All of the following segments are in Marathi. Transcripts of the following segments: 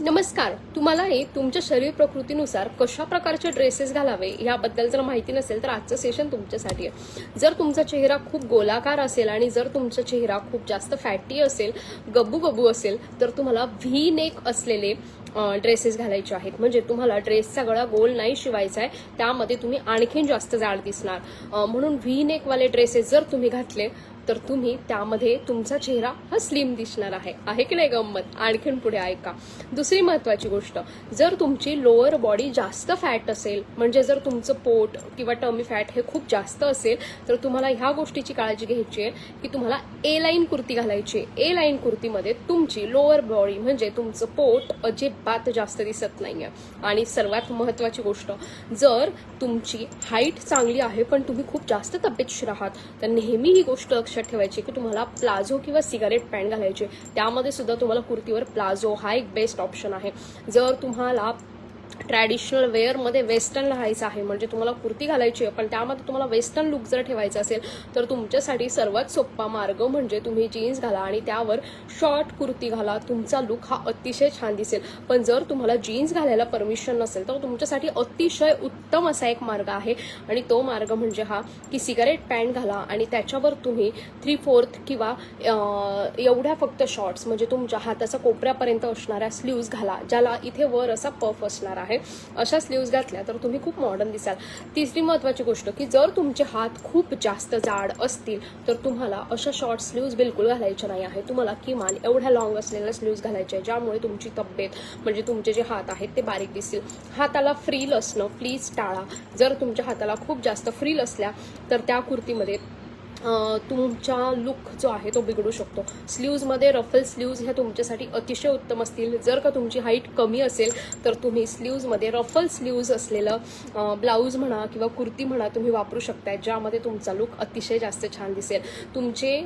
नमस्कार. तुम्हालाही तुमच्या शरीर प्रकृतीनुसार कशा प्रकारचे ड्रेसेस घालावे याबद्दल जर माहिती नसेल तर आजचं सेशन तुमच्यासाठी आहे. जर तुमचा चेहरा खूप गोलाकार असेल आणि जर तुमचा चेहरा खूप जास्त फॅटी असेल गब्बू गब्बू असेल तर तुम्हाला व्ही नेक असलेले ड्रेसेस घालायचे आहेत. म्हणजे तुम्हाला ड्रेसचा गळा गोल नाही शिवायचा आहे. त्यामध्ये तुम्ही आणखीन जास्त जाड दिसणार. म्हणून व्ही नेकवाले ड्रेसेस जर तुम्ही घातले तर तुम्ही त्यामध्ये तुमचा चेहरा हा स्लिम दिसणार आहे. आहे की नाही गंमत? आणखीन पुढे ऐका. दुसरी महत्वाची गोष्ट जर तुमची लोअर बॉडी जास्त फॅट असेल म्हणजे जर तुमचं पोट किंवा टर्मी फॅट हे खूप जास्त असेल तर तुम्हाला ह्या गोष्टीची काळजी घ्यायची आहे की तुम्हाला ए लाईन कुर्ती घालायची आहे. ए लाईन कुर्तीमध्ये तुमची लोअर बॉडी म्हणजे तुमचं पोट अजिबात जास्त दिसत नाही आहे आणि सर्वात महत्वाची गोष्ट जर तुमची हाईट चांगली आहे पण तुम्ही खूप जास्त तब्येतशीर आहात तर नेहमी ही गोष्ट लक्षात ठेवायची की तुम्हाला प्लाझो किंवा सिगारेट पॅन्ट घालायची. त्यामध्ये सुद्धा तुम्हाला कुर्तीवर प्लाझो हा एक बेस्ट ऑप्शन आहे. जर तुम्हाला ट्रॅडिशनल वेअरमध्ये वेस्टर्न राहायचं आहे. म्हणजे तुम्हाला कुर्ती घालायची आहे पण त्यामध्ये तुम्हाला वेस्टर्न लुक जर ठेवायचा असेल तर तुमच्यासाठी सर्वात सोपा मार्ग म्हणजे तुम्ही जीन्स घाला आणि त्यावर शॉर्ट कुर्ती घाला. तुमचा लुक हा अतिशय छान दिसेल. पण जर तुम्हाला जीन्स घालायला परमिशन नसेल तर तुमच्यासाठी अतिशय उत्तम असा एक मार्ग आहे. आणि तो मार्ग म्हणजे हा की सिगारेट पॅन्ट घाला आणि त्याच्यावर तुम्ही थ्री फोर्थ किंवा एवढ्या फक्त शॉर्ट्स म्हणजे तुमच्या हाताचा कोपऱ्यापर्यंत असणाऱ्या स्लीव्ज घाला ज्याला इथे वर असा पफ असणार आहे. अशा स्लीव्ज घातल्या तर तुम्ही खूप मॉडर्न दिसाल. तिसरी महत्वाची गोष्ट की जर तुमचे हात खूप जास्त जाड असतील तर तुम्हाला अशा शॉर्ट स्लीव्ज बिलकुल घालायच्या नाही आहे तुम्हाला किमान एवढ्या लॉंग असलेल्या स्लीव्ज घालायच्या आहे ज्यामुळे तुमची तब्येत म्हणजे तुमचे जे हात आहेत ते बारीक दिसतील. हाताला फ्रील असणं प्लीज टाळा. जर तुमच्या हाताला खूप जास्त फ्रील असल्या तर त्या कुर्तीमध्ये तुमचा लुक जो आहे तो बिघडू शकतो. स्लीव्जमध्ये रफल स्लीव्ज ह्या तुमच्यासाठी अतिशय उत्तम असतील. जर का तुमची हाईट कमी असेल तर तुम्ही स्लीव्जमध्ये रफल स्लीव्ज असलेलं ब्लाऊज म्हणा किंवा कुर्ती म्हणा तुम्ही वापरू शकताय ज्यामध्ये तुमचा लुक अतिशय जास्त छान दिसेल. तुमचे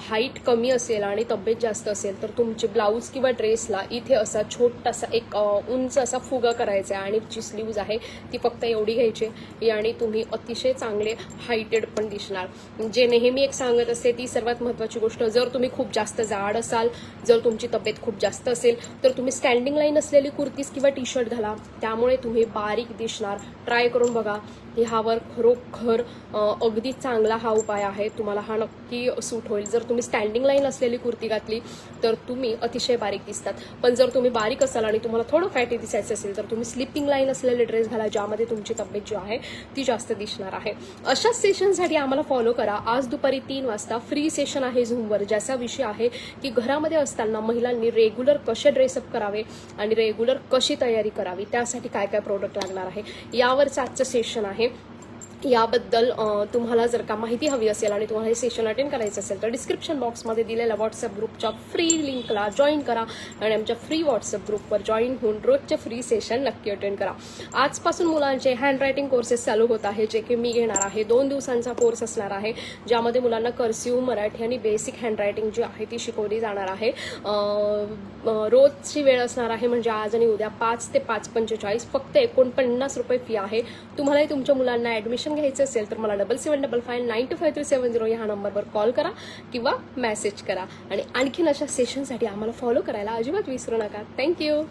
हाईट कमी असेल आणि तब्येत जास्त असेल तर तुमचे ब्लाऊज किंवा ड्रेसला इथे असा छोटासा एक उंच असा फुगा करायचा आहे आणि जी स्लीव्ज आहे ती फक्त एवढी घ्यायची आहे. आणि तुम्ही अतिशय चांगले हायटेड पण दिसणार. जेणे नेहमी एक सांगत असते ती सर्वात महत्वाची गोष्ट. जर तुम्ही खूप जास्त जाड असाल जर तुमची तब्येत खूप जास्त असेल तर तुम्ही स्टँडिंग लाईन असलेली कुर्तीज किंवा टी शर्ट घाला. त्यामुळे तुम्ही बारीक दिसणार. ट्राय करून बघा. ह्यावर खरोखर अगदी चांगला हा उपाय आहे. तुम्हाला हा नक्की सूट होईल. जर तुम्ही स्टँडिंग लाईन असलेली कुर्ती घातली तर तुम्ही अतिशय बारीक दिसतात. पण जर तुम्ही बारीक असाल आणि तुम्हाला थोडं फॅटी दिसायचं असेल तर तुम्ही स्लिपिंग लाईन असलेले ड्रेस घाला ज्यामध्ये तुमची तब्येत जी आहे ती जास्त दिसणार आहे. अशाच सेशनसाठी आम्हाला फॉलो करा. आज दुपारी तीन वाजता फ्री सेशन आहे झूमवर ज्याचा विषय आहे की घरामध्ये असताना महिलांनी रेग्युलर कसे ड्रेसअप करावे आणि रेग्युलर कशी तयारी करावी त्यासाठी काय काय प्रोडक्ट लागणार आहे. यावरचं आजचं सेशन आहे. याबद्दल तुम्हाला जर का माहिती हवी असेल आणि तुम्हाला हे सेशन अटेंड करायचं असेल तर डिस्क्रिप्शन बॉक्समध्ये दिलेल्या व्हॉट्सअप ग्रुपच्या फ्री लिंकला जॉईन करा आणि आमच्या फ्री व्हॉट्सअप ग्रुपवर जॉईन होऊन रोजचे फ्री सेशन नक्की अटेंड करा. आजपासून मुलांचे हँड रायटिंग कोर्सेस चालू होत आहे जे की मी घेणार आहे. दोन दिवसांचा कोर्स असणार आहे ज्यामध्ये मुलांना कर्सिव्ह मराठी आणि बेसिक हँड रायटिंग जी आहे ती शिकवली जाणार आहे. रोजची वेळ असणार आहे म्हणजे आज आणि उद्या पाच ते पाच पंचेचाळीस फक्त एकोणपन्नास रुपये फी आहे. तुम्हालाही तुमच्या मुलांना ॲडमिशन ऍडमिशन घ्यायचं असेल तर मला double seven double five nine two five three seven zero ह्या नंबरवर कॉल करा किंवा मेसेज करा. आणि आणखीन अशा सेशनसाठी आम्हाला फॉलो करायला अजिबात विसरू नका. थँक्यू